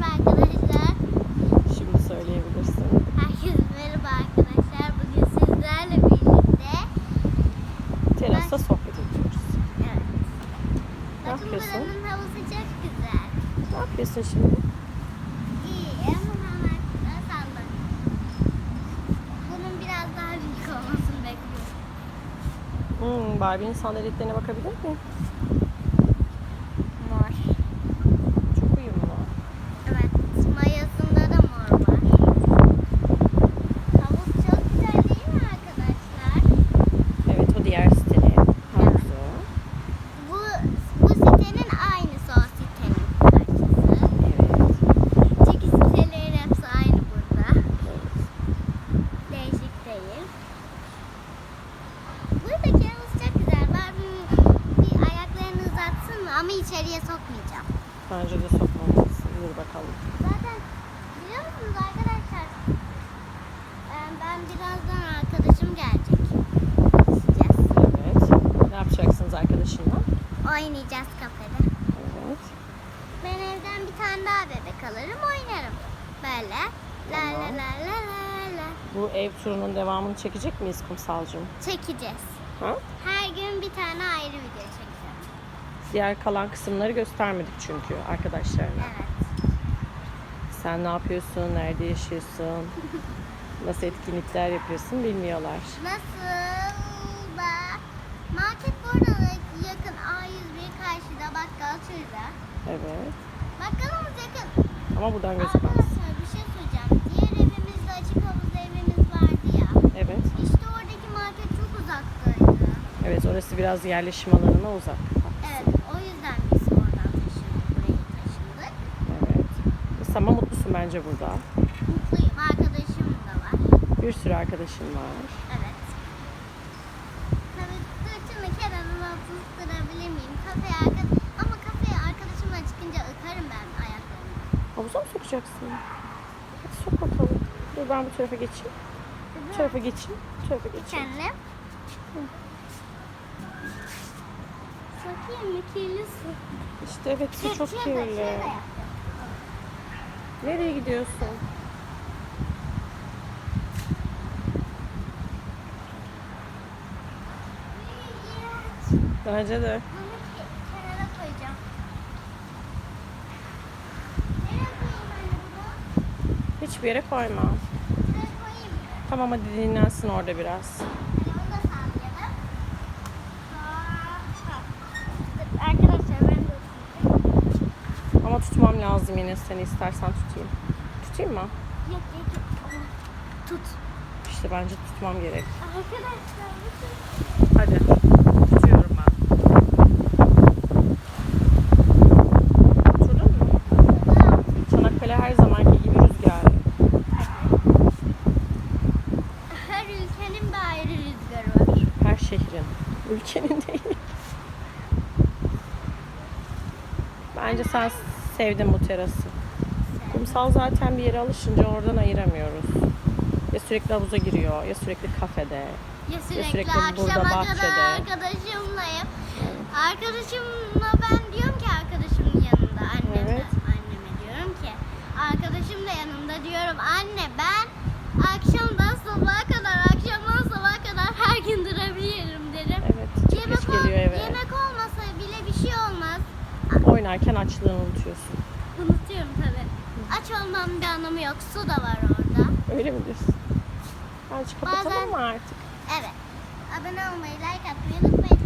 merhaba arkadaşlar. Şimdi söyleyebilirsin. Herkese merhaba arkadaşlar. Bugün sizlerle birlikte Terasta sohbet ediyoruz. evet. Ne Bakın yapıyorsun? buranın havası çok güzel. Ne yapıyorsun şimdi? İyi ama sallan. Bunun biraz daha büyük olmasını bekliyorum. Hmm, Barbie'nin sandaletlerine bakabilir miyim? Mor. Çok uyumlu. Evet. Mayasında da mor var. Havuz çok güzel değil mi arkadaşlar? Evet o diğer sitenin havuzu. Bu, bu sitenin aynısı o sitenin parçası. Evet. Çünkü sitelerin hepsi aynı burada. evet. Değişik değil. Buradaki havuz çok güzel. Ben bir ayaklarını uzatsın mı? Ama içeriye sokmayacağım. Bence de sokmamalısın. Dur bakalım. Zaten biliyor musunuz arkadaşlar? Ben, ben birazdan arkadaşım gelecek. İçeceğiz. Evet. Ne yapacaksınız arkadaşınla? Oynayacağız kafede. Evet. Ben evden bir tane daha bebek alırım oynarım. Böyle. La la la la la la. Bu ev turunun devamını çekecek miyiz kumsalcığım? Çekeceğiz. Ha? Her gün bir tane ayrı video çekeceğim. Diğer kalan kısımları göstermedik çünkü arkadaşlarına. Evet. Sen ne yapıyorsun? Nerede yaşıyorsun? Nasıl etkinlikler yapıyorsun bilmiyorlar. Nasıl da? Market burada da yakın. A101 karşıda bakkal şurada. Evet. Bakkalımız yakın. Ama buradan gözükmez. Arkadaşlar bir şey söyleyeceğim. Diğer evimizde açık havuz evimiz vardı ya. Evet. İşte oradaki market çok uzaktaydı. Evet orası biraz yerleşim alanına uzak. Yüzden biz oradan taşındık. Buraya taşındık. Evet. Ama mutlusun bence burada. Mutluyum. Arkadaşım da var. Bir sürü arkadaşın var. Evet. Tabii sırtımı kenarına tutturabilir miyim? Kafeye. Ama kafeye arkadaşımla çıkınca öperim ben ayaklarımı. Havuza mı sokacaksın? Hadi sok bakalım. Dur ben bu tarafa geçeyim. Bu tarafa geçeyim. Bu tarafa geçeyim. Kendim. Sokayım mı kirli su? İşte evet su çok Şurada, kirli. şurada. Nereye gidiyorsun? Bence de. Bunu ke- kenara koyacağım. Nereye koyayım anne bunu? Hiçbir yere koyma. Şuraya koyayım mı? Tamam hadi dinlensin orada biraz. Hadi onu da sallayalım. Hop. Dur, Arkadaşlar ben de oturayım. Ama tutmam lazım yine seni istersen tutayım. Tutayım mı? Yok yok Tut. İşte bence tutmam gerek. Arkadaşlar. Hadi. Tutuyorum ben. Oturdun mu? Çanakkale her zamanki gibi rüzgarlı. Her ülkenin bir ayrı rüzgarı var. Her şehrin. Ülkenin değil. Bence sen sevdin bu terası. Kumsal zaten bir yere alışınca oradan ayıramıyoruz. Ya sürekli havuza giriyor ya sürekli kafede. Ya sürekli, sürekli akşama burada, kadar bahçede. arkadaşımlayım. Arkadaşımla ben diyorum ki arkadaşımın yanında anneme, Evet. anneme diyorum ki arkadaşım da yanımda diyorum anne ben Oynarken açlığını unutuyorsun. Unutuyorum tabi. Aç olmam bir anlamı yok. Su da var orada. Öyle mi diyorsun? Bence kapatalım Bazen- mı artık? Evet. Abone olmayı, like atmayı unutmayın